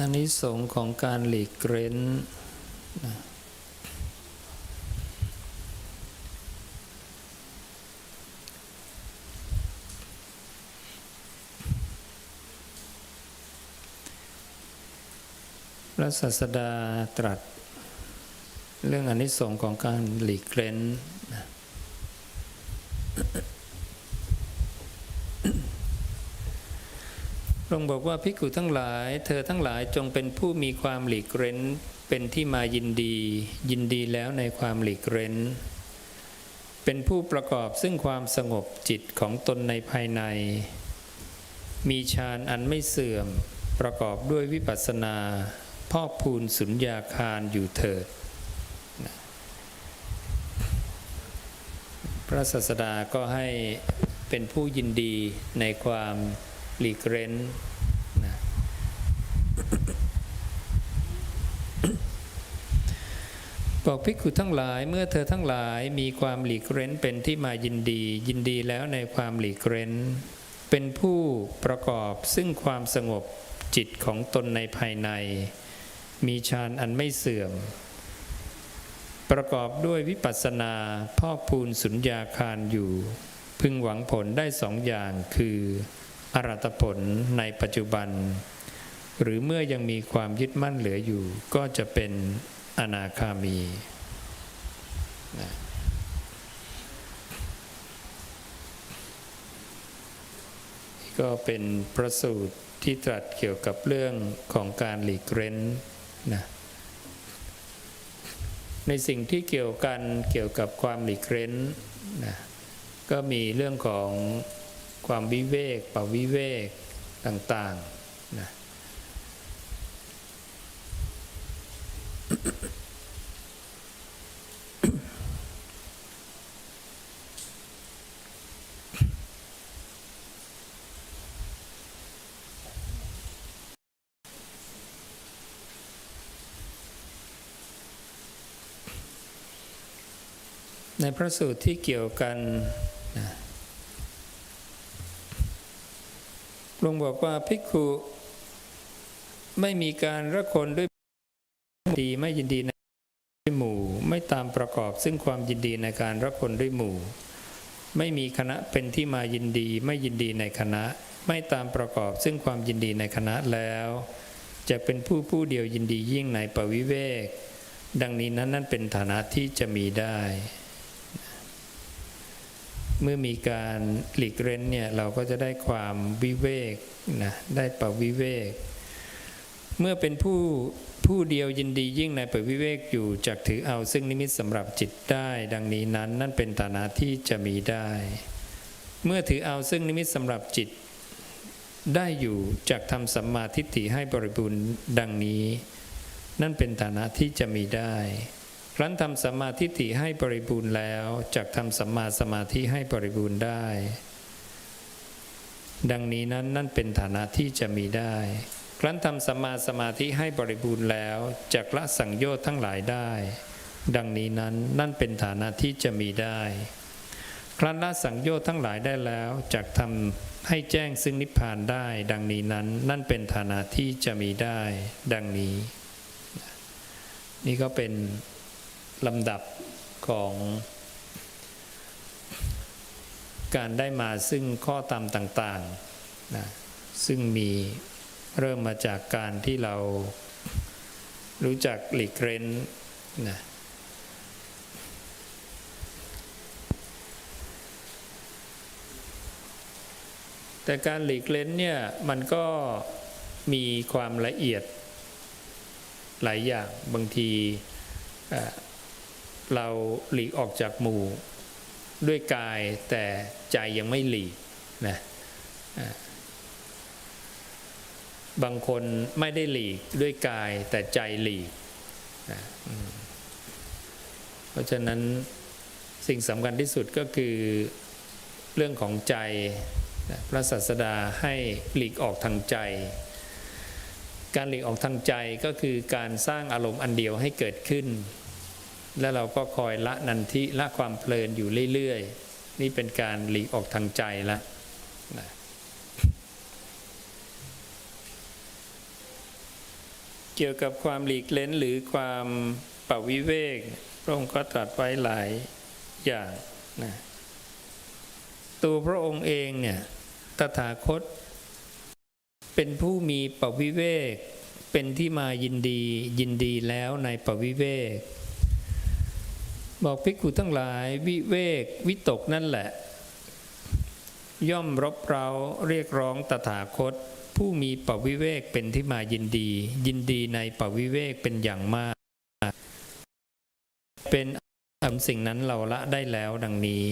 อันนี้สงส์ของการหลีกเร้นนะพระศาสดาตรัส เรื่องอนนิสงส์ของการหลีกเร้นนะ พระองค์บอกว่าภิกขุทั้งหลาย เธอทั้งหลายจงเป็นผู้มีความหลีกเร้น เป็นที่มายินดี ยินดีแล้วในความหลีกเร้น เป็นผู้ประกอบซึ่งความสงบจิตของตนในภายใน มีฌานอันไม่เสื่อม ประกอบด้วยวิปัสสนาพอกพูนสุญญาคารอยู่เถิด พระศาสดาก็ให้เป็นผู้ยินดีในความหลีกเร้นนะ บอกภิกขุทั้งหลายเมื่อเธอทั้งหลายมีความหลีกเร้นเป็นที่มายินดี ยินดีแล้วในความหลีกเร้น เป็นผู้ประกอบซึ่งความสงบจิตของตนในภายใน มีฌานอันไม่เสื่อม ประกอบด้วยวิปัสสนาพอกพูนสุญญาคารอยู่ พึงหวังผลได้สองอย่างคือ อรัตผลในปัจจุบัน หรือเมื่อยังมีความยึดมั่นเหลืออยู่ก็จะเป็น อนาคามีนะก็เป็นพระสูตรที่ตรัสเกี่ยวกับเรื่องของการหลีกเร้นนะในสิ่งที่เกี่ยวกันเกี่ยวกับความหลีกเร้นนะก็มีเรื่องของความวิเวกปวิเวกต่างๆ ในพระสูตรที่เกี่ยวกันนะพระองบอกว่าภิกขุไม่มีการระคนด้วยดีไม่ยินดีในด้วยหมู่ ไม่ตามประกอบซึ่งความยินดีในการระคนด้วยหมู่ ไม่มีคณะเป็นที่มายินดีไม่ยินดีในคณะ ไม่ตามประกอบซึ่งความยินดีในคณะแล้ว จะเป็นผู้ผู้เดียวยินดียิ่งในปวิเวกดังนี้นั้นนั่นเป็นฐานะที่จะมีได้ เมื่อมีการหลีกเร้นเนี่ยเราก็จะได้ความวิเวกนะได้ปวิเวก เมื่อเป็นผู้ผู้เดียวยินดียิ่งในปวิเวกอยู่จักถือเอาซึ่งนิมิตสำหรับจิตได้ ดังนี้นั้นนั่นเป็นฐานะที่จะมีได้ เมื่อถือเอาซึ่งนิมิตสำหรับจิตได้อยู่จักทำสัมมาทิฏฐิให้บริบูรณ์ดังนี้ นั่นเป็นฐานะที่จะมีได้ ครั้นทำสัมมาทิฏฐิให้บริบูรณ์แล้วจักทำสัมมาสมาธิให้บริบูรณ์ได้ ดังนี้นั้นนั่นเป็นฐานะที่จะมีได้ ครั้นทำสัมมาสมาธิให้บริบูรณ์แล้วจักละสังโยชน์ทั้งหลายได้ ดังนี้นั้นนั่นเป็นฐานะที่จะมีได้ ครั้นละสังโยชน์ทั้งหลายได้แล้วจักทำให้แจ้งซึ่งนิพพานได้ ดังนี้นั้นนั่นเป็นฐานะที่จะมีได้ ดังนี้ นี่ก็เป็น ลำดับของการได้มาซึ่งข้อตามต่างๆนะซึ่งมีเริ่มมาจากการที่เรารู้จักหลีกเร้นนะแต่การหลีกเล้นเนี่ยมันก็มีความละเอียดหลายอย่างบางที เราหลีกออกจากหมู่ด้วยกายแต่ใจยังไม่หลีกนะบางคนไม่ได้หลีกด้วยกายแต่ใจหลีกนะเพราะฉะนั้นสิ่งสำคัญที่สุดก็คือเรื่องของใจนะพระศาสดาให้หลีกออกทางใจ การหลีกออกทางใจก็คือการสร้างอารมณ์อันเดียวให้เกิดขึ้น แล้วเราก็คอยละนันทิละความเพลินอยู่เรื่อยๆ นี่เป็นการหลีกออกทางใจละนะเกี่ยวกับความหลีกเล้นหรือความปวิเวกพระองค์ก็ตรัสไว้หลายอย่างนะตัวพระองค์เองเนี่ยตถาคต เป็นผู้มีปวิเวก เป็นที่มายินดียินดีแล้วในปวิเวก บอกภิกขุทั้งหลายวิเวกวิตกนั่นแหละ ย่อมรบเราเรียกร้องตถาคต ผู้มีปวิเวกเป็นที่มายินดี ยินดีในปวิเวกเป็นอย่างมาก เป็นอำสิ่งนั้นเราละได้แล้วดังนี้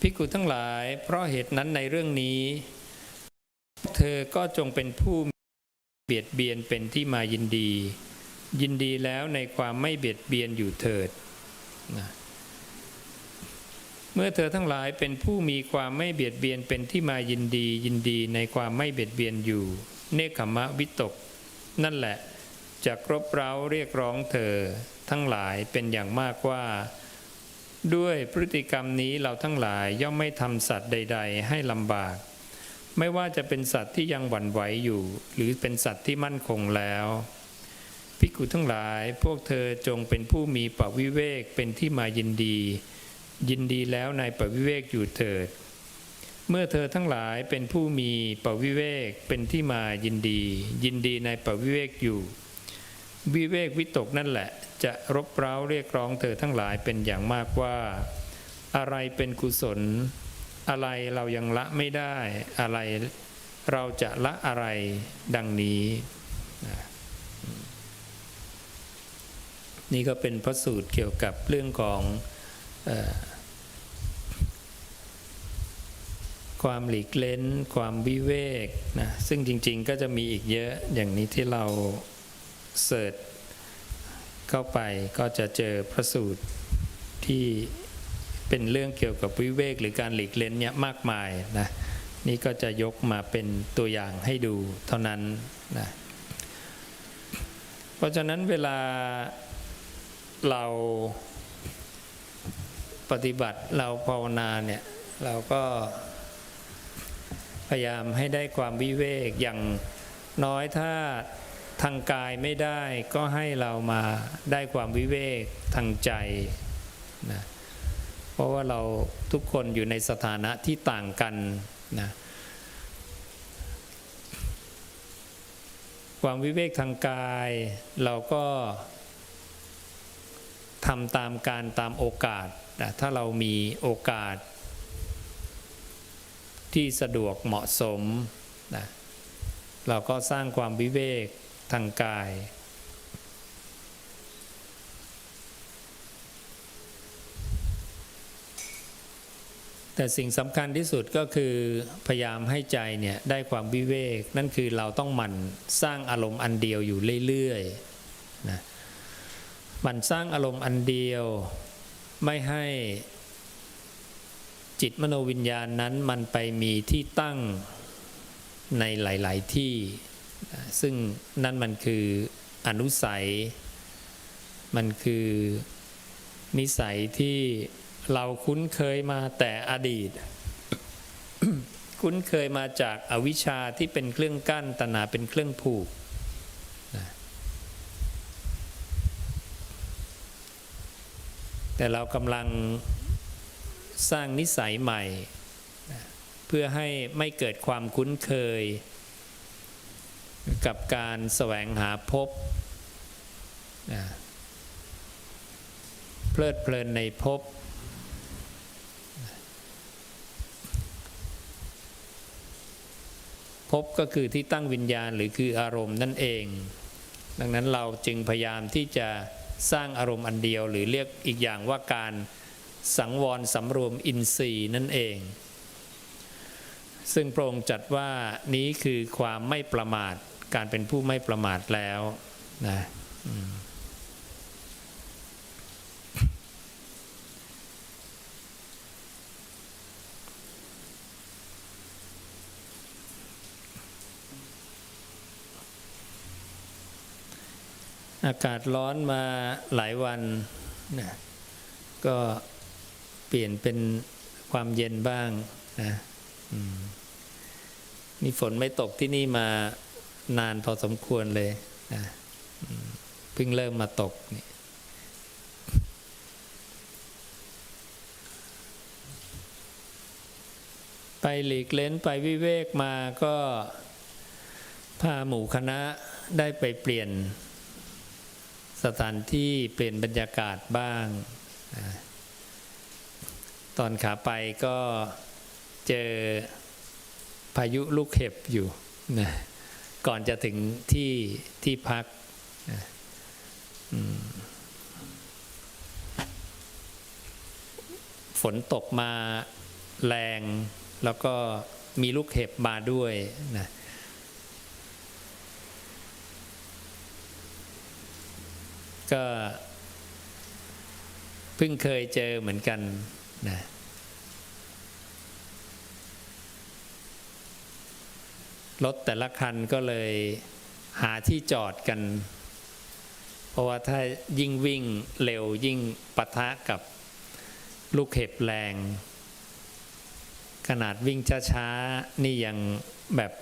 ภิกขุทั้งหลาย เพราะเหตุนั้นในเรื่องนี้ เธอก็จงเป็นผู้เบียดเบียนเป็นที่มายินดี ยินดีแล้วในความไม่เบียดเบียนอยู่เถิด นะเมื่อเธอทั้งหลายเป็นผู้มีความไม่เบียดเบียนเป็นที่มายินดียินดีในความไม่เบียดเบียนอยู่ เนคขมะวิตก นั่นแหละจะรบเร้าเรียกร้องเธอทั้งหลายเป็นอย่างมากว่า ด้วยพฤติกรรมนี้เราทั้งหลายย่อมไม่ทำสัตว์ใด ๆ ให้ลำบาก ไม่ว่าจะเป็นสัตว์ที่ยังหวั่นไหวอยู่ หรือเป็นสัตว์ที่มั่นคงแล้ว ภิกขุทั้งหลายพวกเธอจงเป็นผู้มีปวิเวกเป็นที่มายินดี ยินดีแล้วในปวิเวกอยู่เถิด เมื่อเธอทั้งหลายเป็นผู้มีปวิเวกเป็นที่มายินดี ยินดีในปวิเวกอยู่ วิเวกวิตกนั่นแหละ จะรบเร้าเรียกร้องเธอทั้งหลายเป็นอย่างมากว่า อะไรเป็นกุศล อะไรเรายังละไม่ได้อะไรเราจะละอะไรดังนี้นะ นี่ก็เป็นพระสูตรเกี่ยวกับเรื่องของอความหลีกเล้น ความวิเวกนะซึ่งจริงๆก็จะมีอีกเยอะอย่างนี้ที่เราเสิร์ชเข้าไปก็จะเจอพระสูตรที่เป็นเรื่องเกี่ยวกับวิเวกหรือการหลีกเล้นเนี่ยมากมายนะนี่ก็จะยกมาเป็นตัวอย่างให้ดูเท่านั้นนะเพราะฉะนั้นเวลา เราปฏิบัติเราภาวนาเนี่ย เราก็พยายามให้ได้ความวิเวกอย่างน้อยถ้าทางกายไม่ได้ก็ให้เรามาได้ความวิเวกทางใจนะเพราะว่าเราทุกคนอยู่ในสถานะที่ต่างกันนะความวิเวกทางกายเราก็ ทำตามการตามโอกาสนะถ้าเรามีโอกาส ที่สะดวกเหมาะสมนะเราก็สร้างความวิเวกทางกาย แต่สิ่งสำคัญที่สุดก็คือพยายามให้ใจเนี่ยได้ความวิเวก นั่นคือเราต้องหมั่นสร้างอารมณ์อันเดียวอยู่เรื่อยๆนะ มันสร้างอารมณ์อันเดียว ไม่ให้จิตมโนวิญญาณนั้นมันไปมีที่ตั้งในหลาย ๆ ที่ ซึ่งนั่นมันคืออนุสัย มันคือนิสัยที่เราคุ้นเคยมาแต่อดีต คุ้นเคยมาจากอวิชชาที่เป็นเครื่องกั้นตนาเป็นเครื่องผูก แต่เรากำลังสร้างนิสัยใหม่ เพื่อให้ไม่เกิดความคุ้นเคย กับการแสวงหาพบนะเพลิดเพลินในพบ พบก็คือที่ตั้งวิญญาณหรือคืออารมณ์นั่นเอง ดังนั้นเราจึงพยายามที่จะ สร้างอารมณ์อันเดียว หรือเรียกอีกอย่างว่าการสังวรสำรวมอินทรีย์นั่นเอง ซึ่งพระองค์จัดว่านี้คือความไม่ประมาท การเป็นผู้ไม่ประมาทแล้วนะ อากาศร้อนมาหลายวันนะก็เปลี่ยนเป็นความเย็นบ้างนะนี่ฝนไม่ตกที่นี่มานานพอสมควรเลยนะเพิ่งเริ่มมาตกนี่ไปหลีกเล้นไปวิเวกมาก็พาหมู่คณะได้ไปเปลี่ยน สถานที่เปลี่ยนบรรยากาศบ้าง ตอนขาไปก็เจอพายุลูกเห็บอยู่นะก่อนจะถึงที่ที่พักนะฝนตกมาแรงแล้วก็มีลูกเห็บมาด้วยนะ ก็เพิ่งเคยเจอเหมือนกันนะรถแต่ละคันก็เลยหาที่จอดกัน เพราะว่าถ้ายิ่งวิ่งเร็วยิ่งปะทะกับลูกเห็บแรง ขนาดวิ่งช้าๆ นี่ยังแบบ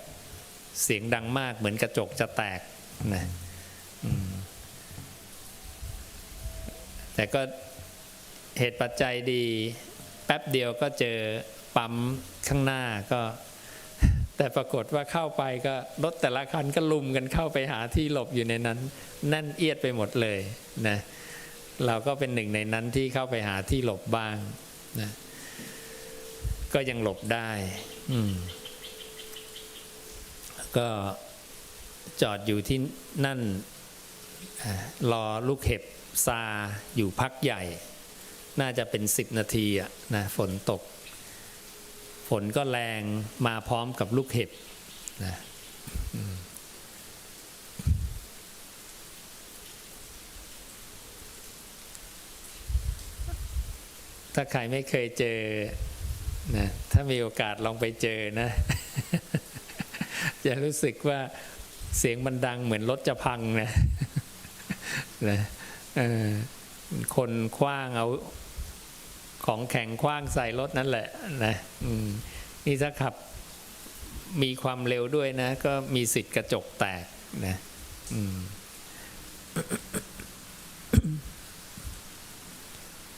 เสียงดังมากเหมือนกระจกจะแตกนะ แต่ก็เหตุปัจจัยดี แป๊บเดียวก็เจอปั๊มข้างหน้าก็ แต่ปรากฏว่าเข้าไปก็รถแต่ละคันก็ลุมกันเข้าไปหาที่หลบอยู่ในนั้นแน่นเอียดไปหมดเลยนะเราก็เป็นหนึ่งในนั้นที่เข้าไปหาที่หลบบ้างนะก็ยังหลบได้ อืม ก็จอดอยู่ที่นั่นรอลูกเห็บ ซาอยู่พักใหญ่ น่าจะเป็นสิบนาทีอะนะฝนตก ฝนก็แรงมาพร้อมกับลูกเห็บนะถ้าใครไม่เคยเจอนะถ้ามีโอกาสลองไปเจอนะ จะรู้สึกว่าเสียงมันดังเหมือนรถจะพังนะนะ คนคว้างเอาของแข็งคว้างใส่รถนั่นแหละนะนี่ถ้าขับมีความเร็วด้วยนะ ก็มีสิทธิ์กระจกแตกนะ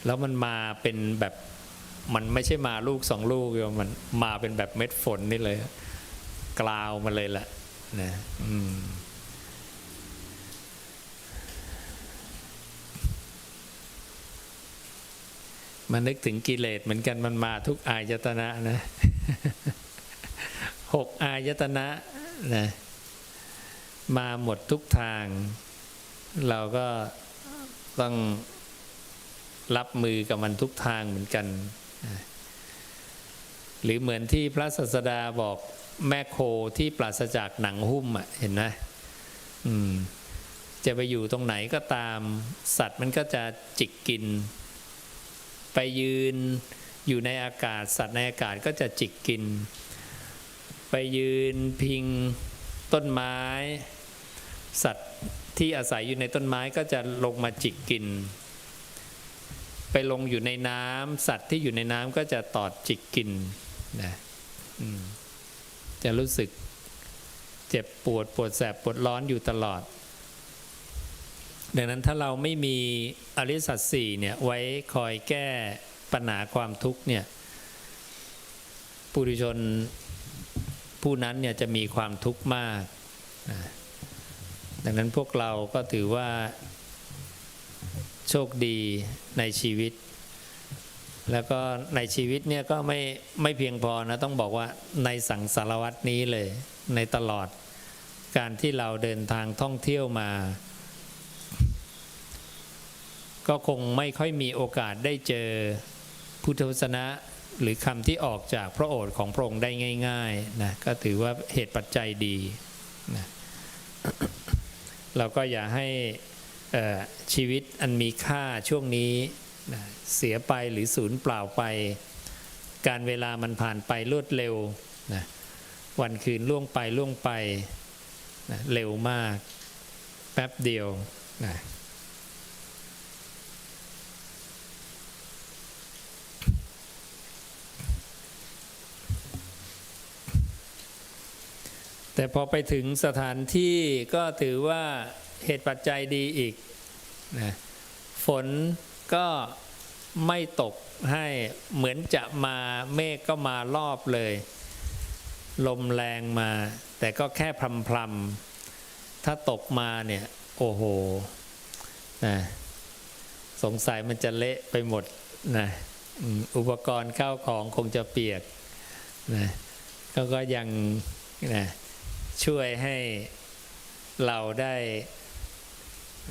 แล้วมันมาเป็นแบบมันไม่ใช่มาลูกสองลูกโยมมันมาเป็นแบบเม็ดฝนนี่เลย กลาวมาเลยแหละนะ อืม มานึกถึงกิเลสเหมือนกันมันมาทุกอายตนะนะหกอายตนะนะมาหมดทุกทาง เราก็ต้องรับมือกับมันทุกทางเหมือนกัน หรือเหมือนที่พระศาสดาบอกแม่โคที่ปราศจากหนังหุ้มอะเห็นไหมอืมจะไปอยู่ตรงไหนก็ตาม สัตว์มันก็จะจิกกิน ไปยืนอยู่ในอากาศสัตว์ในอากาศก็จะจิกกิน ไปยืนพิงต้นไม้ สัตว์ที่อาศัยอยู่ในต้นไม้ก็จะลงมาจิกกิน ไปลงอยู่ในน้ำสัตว์ที่อยู่ในน้ำก็จะตอดจิกกินนะจะรู้สึกเจ็บปวดปวดแสบปวดร้อนอยู่ตลอด ดังนั้นถ้าเราไม่มีอริสัจสี่เนี่ยไว้คอยแก้ปัญหาความทุกข์เนี่ยปุถุชนผู้นั้นเนี่ยจะมีความทุกข์มากนะดังนั้นพวกเราก็ถือว่าโชคดีในชีวิต แล้วก็ในชีวิตเนี่ยก็ไม่ไม่เพียงพอนะต้องบอกว่าในสังสารวัตนี้เลยในตลอดการที่เราเดินทางท่องเที่ยวมา ก็คงไม่ค่อยมีโอกาสได้เจอพุทธวจนะ หรือคำที่ออกจากพระโอษฐ์ของพระองค์ได้ง่ายๆนะก็ถือว่าเหตุปัจจัยดีนะเราก็อย่าให้ชีวิตอันมีค่าช่วงนี้นะเสียไปหรือสูญเปล่าไป การเวลามันผ่านไปรวดเร็วนะวันคืนล่วงไปล่วงไปนะเร็วมาก แป๊บเดียวนะ แต่พอไปถึงสถานที่ก็ถือว่าเหตุปัจจัยดีอีกนะฝนก็ไม่ตกให้เหมือนจะมาเมฆก็มารอบเลย ลมแรงมา แต่ก็แค่พรำพรำๆถ้าตกมาเนี่ย โอ้โหนะสงสัยมันจะเละไปหมดนะอุปกรณ์ข้าวของคงจะเปียกนะก็ก็ยังนะ ช่วยให้เราได้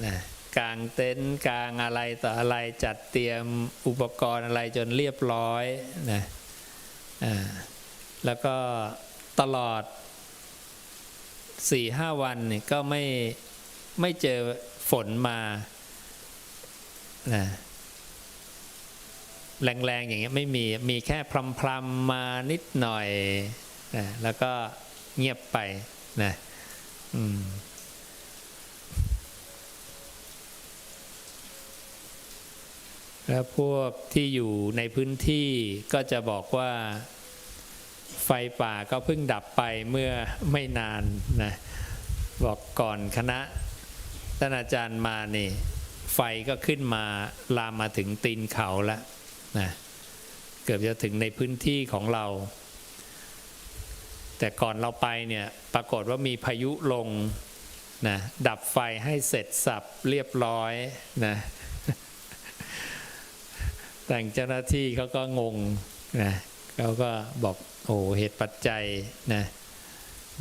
นะกางเต็นท์กางอะไรต่ออะไรจัดเตรียมอุปกรณ์อะไรจนเรียบร้อยนะแล้วก็ตลอดสี่ห้าวันนี่ก็ไม่ไม่เจอฝนมานะแรงๆอย่างเงี้ยไม่มีมีแค่พรำๆมานิดหน่อยนะแล้วก็เงียบไป นะอืมแล้วพวกที่อยู่ในพื้นที่ก็จะบอกว่าไฟป่าก็เพิ่งดับไปเมื่อไม่นานนะบอกก่อนคณะท่านอาจารย์มานี่ ไฟก็ขึ้นมาลามมาถึงตีนเขาแล้วนะเกือบจะถึงในพื้นที่ของเรา แต่ก่อนเราไปเนี่ยปรากฏว่ามีพายุลงนะดับไฟให้เสร็จสับเรียบร้อยนะแต่งเจ้าหน้าที่เขาก็งงนะเขาก็บอกโอ้เหตุปัจจัยนะ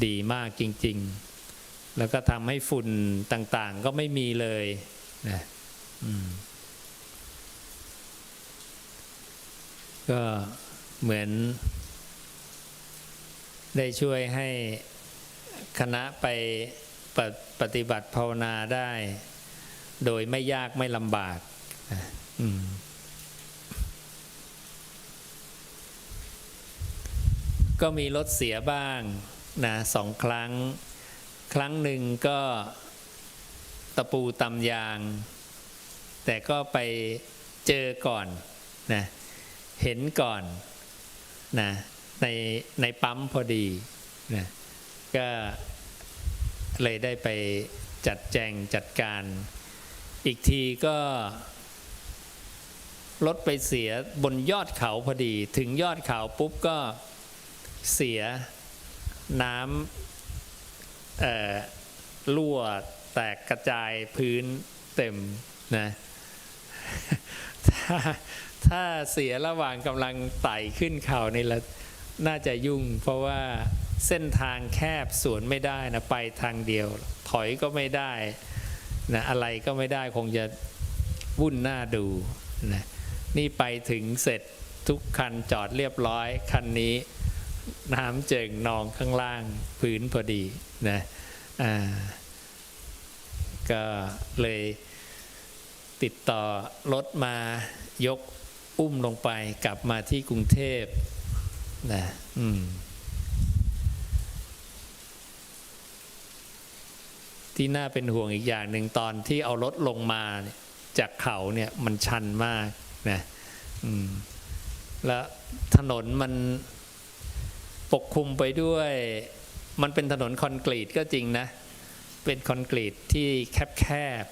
ดีมากจริง ๆ แล้วก็ทำให้ฝุ่นต่างๆ ก็ไม่มีเลยนะก็เหมือน ได้ช่วยให้คณะไปปฏิปฏิบัติภาวนาได้ โดยไม่ยากไม่ลำบากก็มีรถเสียบ้างนะสองครั้ง ครั้งหนึ่งก็ตะปูตำยาง แต่ก็ไปเจอก่อนนะเห็นก่อนนะ ในในปั๊มพอดีนะก็เลยได้ไปจัดแจงจัดการ อีกทีก็รถไปเสียบนยอดเขาพอดี ถึงยอดเขาปุ๊บก็เสียน้ำเอ่อรั่วแตกกระจายพื้นเต็มนะถ้าถ้าเสียระหว่างกำลังไต่ขึ้นเขานี่ละ น่าจะยุ่ง เพราะว่าเส้นทางแคบสวนไม่ได้นะไปทางเดียว ถอยก็ไม่ได้นะอะไรก็ไม่ได้คงจะวุ่นหน้าดูนะนี่ไปถึงเสร็จทุกคันจอดเรียบร้อย คันนี้น้ำเจิ่งนองข้างล่างพื้นพอดีนะอ่าก็เลยติดต่อรถมายกอุ้มลงไปกลับมาที่กรุงเทพ นะอืม ที่น่าเป็นห่วงอีกอย่างหนึ่งตอนที่เอารถลงมาจากเขาเนี่ยมันชันมากนะอืม แล้วถนนมันปกคลุมไปด้วย มันเป็นถนนคอนกรีตก็จริงนะ เป็นคอนกรีตที่แคบ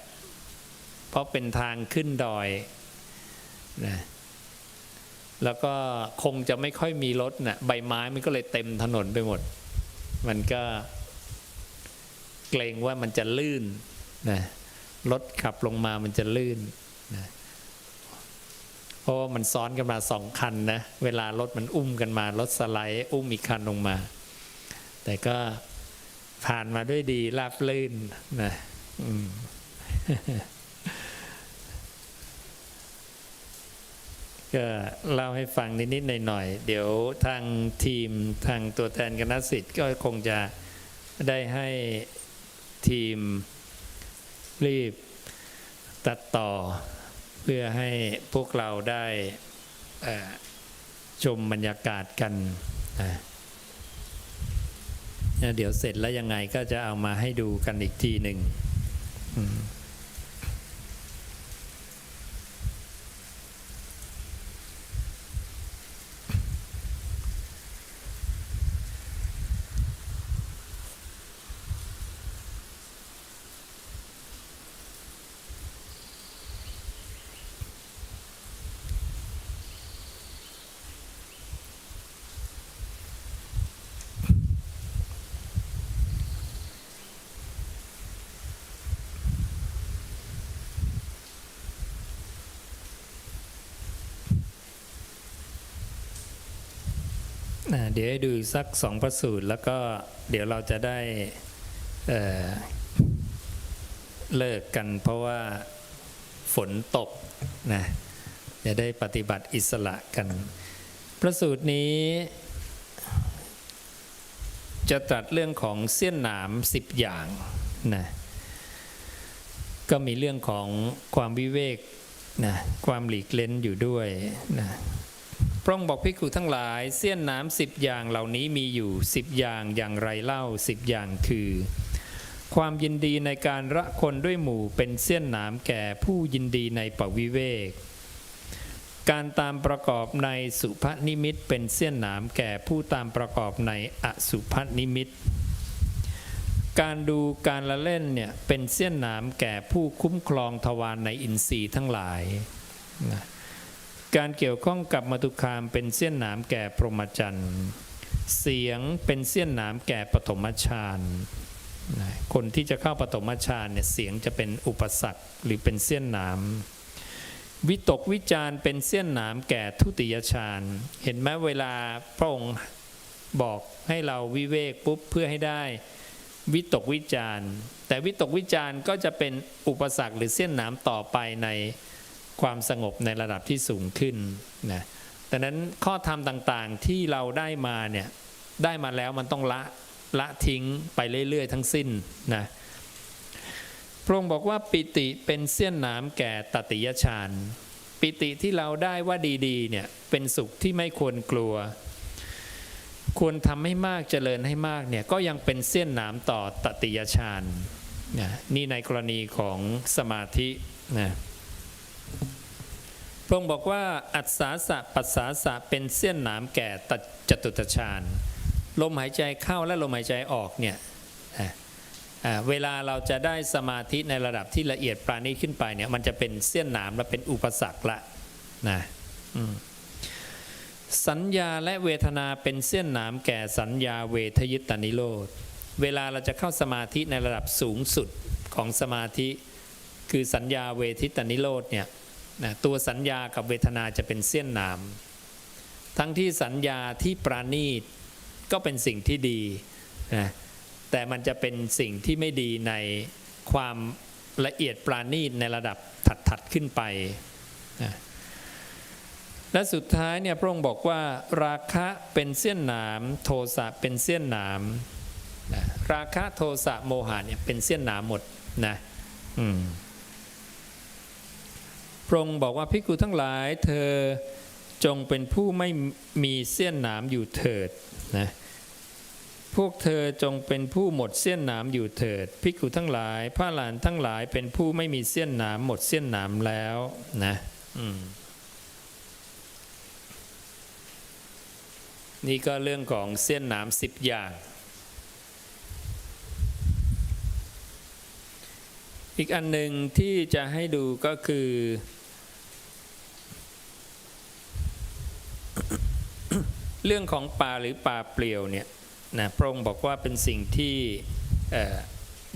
ๆเพราะเป็นทางขึ้นดอยนะ แล้วก็คงจะไม่ค่อยมีรถนะ่ะใบไม้มันก็เลยเต็มถนนไปหมด มันก็เกรงว่ามันจะลื่นนะรถขับลงมามันจะลื่นนะเพราะว่ามันซ้อนกันมาสองคันนะเวลารถมันอุ้มกันมารถสไลด์อุ้มอีกคันลงมา แต่ก็ผ่านมาด้วยดีราบลื่นนะอืม ก็เล่าให้ฟังนิดๆหน่อยๆเดี๋ยวทางทีมทางตัวแทนคณะสิทธิ์ก็คงจะได้ให้ทีมรีบตัดต่อ เพื่อให้พวกเราได้ชมบรรยากาศกันนะเดี๋ยวเสร็จแล้วยังไงก็จะเอามาให้ดูกันอีกทีหนึ่ง เดี๋ยวให้ดูสักสองพระสูตร แล้วก็เดี๋ยวเราจะได้เเลิกกันเพราะว่าฝนตกนะจะได้ปฏิบัติอิสระกัน พระสูตรนี้ จะตรัสเรื่องของเสี้ยนหนามสิบอย่างนะก็มีเรื่องของความวิเวกนะความหลีกเล้นอยู่ด้วยนะ พระองค์บอกภิกขุทั้งหลายเสี้ยนน้ำสิบอย่างเหล่านี้มีอยู่สิบอย่างอย่างไรเล่าสิบอย่างคือ ความยินดีในการระคนด้วยหมู่เป็นเสี้ยนนามแก่ผู้ยินดีในปวิเวก การตามประกอบในสุภนิมิตเป็นเสี้ยนนามแก่ผู้ตามประกอบในอสุภนิมิต การดูการละเล่นเนี่ยเป็นเสี้ยนนามแก่ผู้คุ้มครองทวารในอินทรีย์ทั้งหลายนะ การเกี่ยวข้องกับมาตุคามเป็นเสี้ยนหนามแก่พรหมจรรย์ เสียงเป็นเสี้ยนหนามแก่ปฐมฌานคนที่จะเข้าปฐมฌานเนี่ยเสียงจะเป็นอุปสรรคหรือเป็นเสี้ยนหนามวิตกวิจารเป็นเสี้ยนหนามแก่ทุติยฌานเห็นไหมเวลาพระองค์บอกให้เราวิเวกปุ๊บเพื่อให้ได้วิตกวิจารแต่วิตกวิจารก็จะเป็นอุปสรรคหรือเส้นหนามต่อไปใน ความสงบในระดับที่สูงขึ้นนะดังนั้นข้อธรรมต่างๆที่เราได้มาเนี่ยได้มาแล้วมันต้องละละทิ้งไปเรื่อยๆ ทั้งสิ้นนะพระองค์บอกว่าปิติเป็นเสี้ยนหนามแก่ตติยฌานปิติที่เราได้ว่าดีๆเนี่ยเป็นสุขที่ไม่ควรกลัว ควรทำให้มากเจริญให้มากเนี่ยก็ยังเป็นเสี้ยนหนามต่อตติยฌานนะนี่ในกรณีของสมาธินะ พระองค์บอกว่าอัศสาสะปัสสาสะเป็นเส้นหนามแก่ตจตุตฌานลมหายใจเข้าและลมหายใจออกเนี่ยเวลาเราจะได้สมาธิในระดับที่ละเอียดปราณีขึ้นไปเนี่ยมันจะเป็นเส้นหนามและเป็นอุปสรรคละนะสัญญาและเวทนาเป็นเส้นหนามแก่สัญญาเวทยิตานิโรธ เวลาเราจะเข้าสมาธิในระดับสูงสุดของสมาธิ คือสัญญาเวทิตานิโรธเนี่ย นะตัวสัญญากับเวทนาจะเป็นเสี้ยนหนาม ทั้งที่สัญญาที่ปราณีตก็เป็นสิ่งที่ดีนะแต่มันจะเป็นสิ่งที่ไม่ดีในความละเอียดปราณีตในระดับถัดๆขึ้นไปนะและสุดท้ายเนี่ยพระองค์บอกว่าราคะเป็นเสี้ยนหนาม โทสะเป็นเสี้ยนหนามนะราคะโทสะโมหะเนี่ยเป็นเสี้ยนหนามหมดนะอืม พระองค์บอกว่าพิกุทั้งหลายเธอจงเป็นผู้ไม่มีเสี้ยนหนามอยู่เถิดนะพวกเธอจงเป็นผู้หมดเสี้ยนหนามอยู่เถิดพิกุทั้งหลายผ้าหลานทั้งหลายเป็นผู้ไม่มีเสี้ยนหนามหมดเสี้ยนหนามแล้วนะนี่ก็เรื่องของเส้นหนามสิบอย่าง อีกอันหนึ่งที่จะให้ดูก็คือ เรื่องของป่าหรือป่าเปลี่ยวเนี่ยนะพระองค์บอกว่าเป็นสิ่งที่อ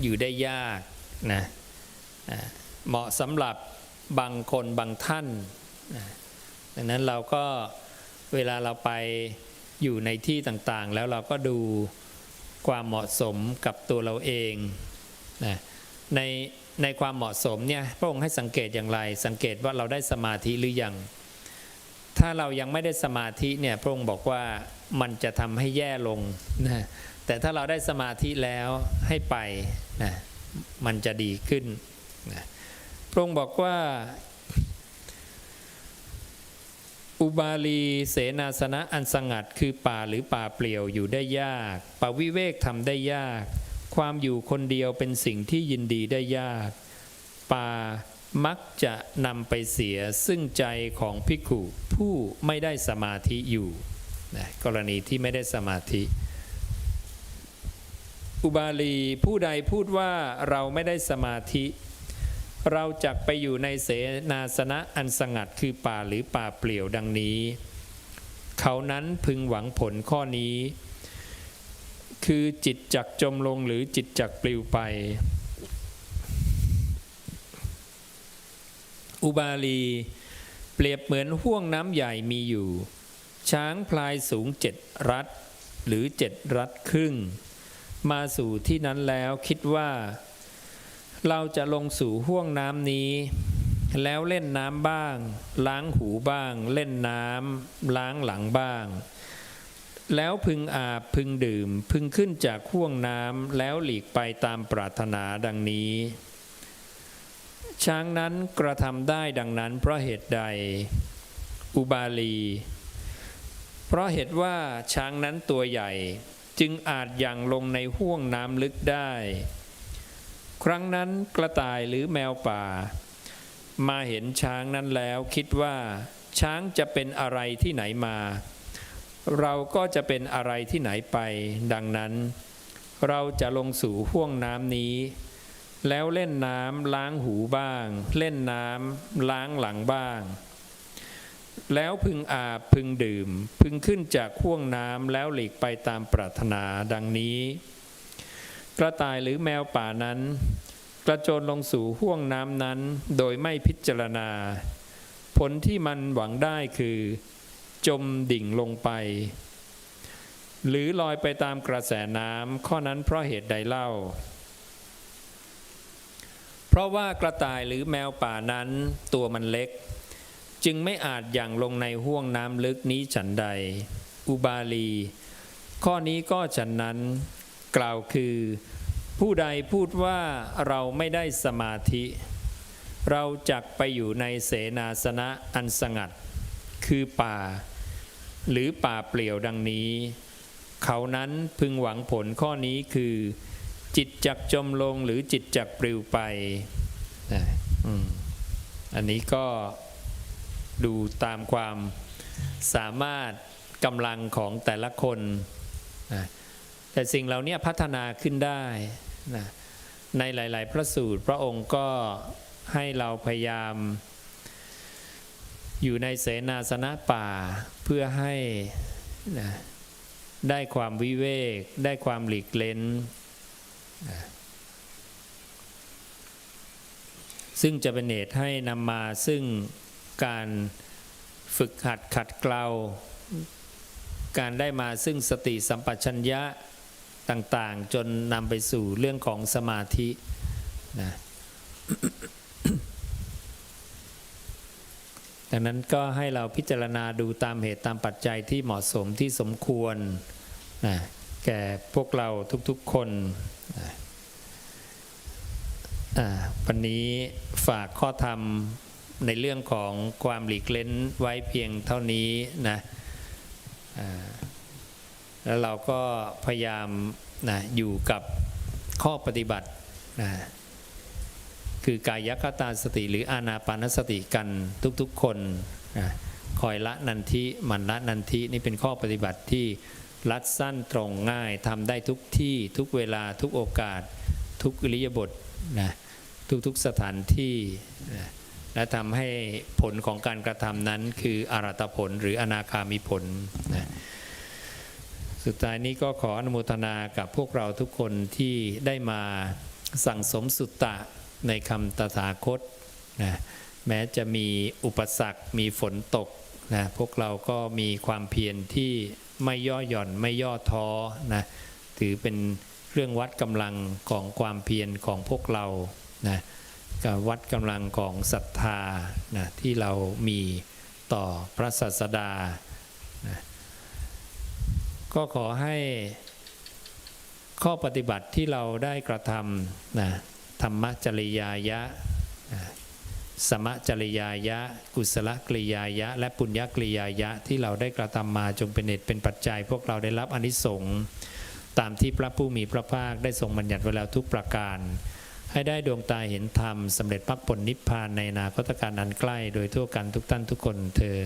อยู่ได้ยากนะเหมาะสำหรับบางคนบางท่านนะดังนั้นเราก็เวลาเราไปอยู่ในที่ต่างๆ แล้วเราก็ดูความเหมาะสมกับตัวเราเองนะใน ในความเหมาะสมเนี่ยพระองค์ให้สังเกตอย่างไร สังเกตว่าเราได้สมาธิหรือยัง ถ้าเรายังไม่ได้สมาธิเนี่ยพระองค์บอกว่ามันจะทำให้แย่ลงนะแต่ถ้าเราได้สมาธิแล้วให้ไปนะมันจะดีขึ้นนะพระองค์บอกว่า อุบาลีเสนาสนะอันสงัดคือป่าหรือป่าเปลี่ยวอยู่ได้ยากป่าวิเวกทำได้ยาก ความอยู่คนเดียวเป็นสิ่งที่ยินดีได้ยาก ป่ามักจะนำไปเสียซึ่งใจของภิกขุผู้ไม่ได้สมาธิอยู่นะกรณีที่ไม่ได้สมาธิ อุบาลีผู้ใดพูดว่าเราไม่ได้สมาธิ เราจักไปอยู่ในเสนาสนะอันสงัดคือป่าหรือป่าเปลี่ยวดังนี้ เขานั้นพึงหวังผลข้อนี้ คือจิตจักจมลงหรือจิตจักปลิวไป อุบาลี เปรียบเหมือนห่วงน้ำใหญ่มีอยู่ ช้างพลายสูงเจ็ดรัฐหรือเจ็ดรัฐครึ่ง มาสู่ที่นั้นแล้วคิดว่า เราจะลงสู่ห้วงน้ำนี้ แล้วเล่นน้ำบ้าง ล้างหูบ้าง เล่นน้ำล้างหลังบ้าง แล้วพึงอาบพึงดื่ม พึงขึ้นจากห้วงน้ำแล้วหลีกไปตามปรารถนาดังนี้ ช้างนั้นกระทำได้ดังนั้นเพราะเหตุใด อุบาลี เพราะเหตุว่าช้างนั้นตัวใหญ่จึงอาจอย่างลงในห้วงน้ำลึกได้ ครั้งนั้นกระต่ายหรือแมวป่า มาเห็นช้างนั้นแล้วคิดว่า ช้างจะเป็นอะไรที่ไหนมา เราก็จะเป็นอะไรที่ไหนไป ดังนั้น เราจะลงสู่ห้วงน้ำนี้ แล้วเล่นน้ำล้างหูบ้าง เล่นน้ำล้างหลังบ้าง แล้วพึงอาบพึงดื่ม พึงขึ้นจากห้วงน้ำแล้วหลีกไปตามปรารถนาดังนี้ กระต่ายหรือแมวป่านั้น กระโจนลงสู่ห้วงน้ำนั้นโดยไม่พิจารณา ผลที่มันหวังได้คือ จมดิ่งลงไป หรือลอยไปตามกระแสน้ำข้อนั้นเพราะเหตุใดเล่า เพราะว่ากระต่ายหรือแมวป่านั้นตัวมันเล็ก จึงไม่อาจอย่างลงในห้วงน้ำลึกนี้ฉันใด อุบาลี ข้อนี้ก็ฉันนั้น กล่าวคือ ผู้ใดพูดว่าเราไม่ได้สมาธิเราจักไปอยู่ในเสนาสนะอันสงัด คือป่า หรือป่าเปลี่ยวดังนี้ เขานั้นพึงหวังผลข้อนี้คือ จิตจักจมลงหรือจิตจักปลิวไปอันนี้ก็ดูตามความสามารถกำลังของแต่ละคนนะแต่สิ่งเหล่านี้พัฒนาขึ้นได้นะในหลาย ๆ พระสูตรพระองค์ก็ให้เราพยายาม อยู่ในเสนาสนะป่าเพื่อให้นะได้ความวิเวก ได้ความหลีกเล้นนะซึ่งจะเป็นเหตุให้นำมาซึ่งการฝึกหัดขัดเกลา การได้มาซึ่งสติสัมปชัญญะต่างๆ จนนำไปสู่เรื่องของสมาธินะ ดังนั้นก็ให้เราพิจารณาดูตามเหตุตามปัจจัยที่เหมาะสมที่สมควรนะแก่พวกเราทุกๆคนวันนี้ฝากข้อธรรมในเรื่องของความหลีกเล้นไว้เพียงเท่านี้นะแล้วเราก็พยายามนะอยู่กับข้อปฏิบัตินะ คือกายคตาสติหรืออานาปานสติกันทุกๆคนนะคอยละนันทิมันละนันทินี่เป็นข้อปฏิบัติที่รัดสั้นตรงง่ายทำได้ทุกที่ทุกเวลาทุกโอกาส ทุกอิริยาบถนะทุกๆสถานที่นะและทำให้ผลของการกระทำนั้นคืออารัตผลหรืออนาคามิผลนะสุดท้ายนี้ก็ขออนุโมทนากับพวกเราทุกคนที่ได้มาสั่งสมสุตตะ ในคำตถาคตนะแม้จะมีอุปสรรค มีฝนตกนะพวกเราก็มีความเพียรที่ไม่ย่อหย่อนไม่ย่อท้อนะถือเป็นเครื่องวัดกำลังของความเพียรของพวกเรานะกับวัดกำลังของศรัทธานะที่เรามีต่อพระศาสดานะก็ขอให้ข้อปฏิบัติที่เราได้กระทำนะ ธรรมจริยายะ สมจริยายะ กุศลกริยายะ และปุญญกริยายะที่เราได้กระทำมาจงเป็นเหตุเป็นปัจจัย พวกเราได้รับอนิสงส์ตามที่พระผู้มีพระภาคได้ทรงบัญญัติไว้แล้วทุกประการ ให้ได้ดวงตาเห็นธรรมสำเร็จมรรคผลนิพพานในนาคตการนั้นใกล้ โดยทั่วกันทุกท่านทุกคนเธอ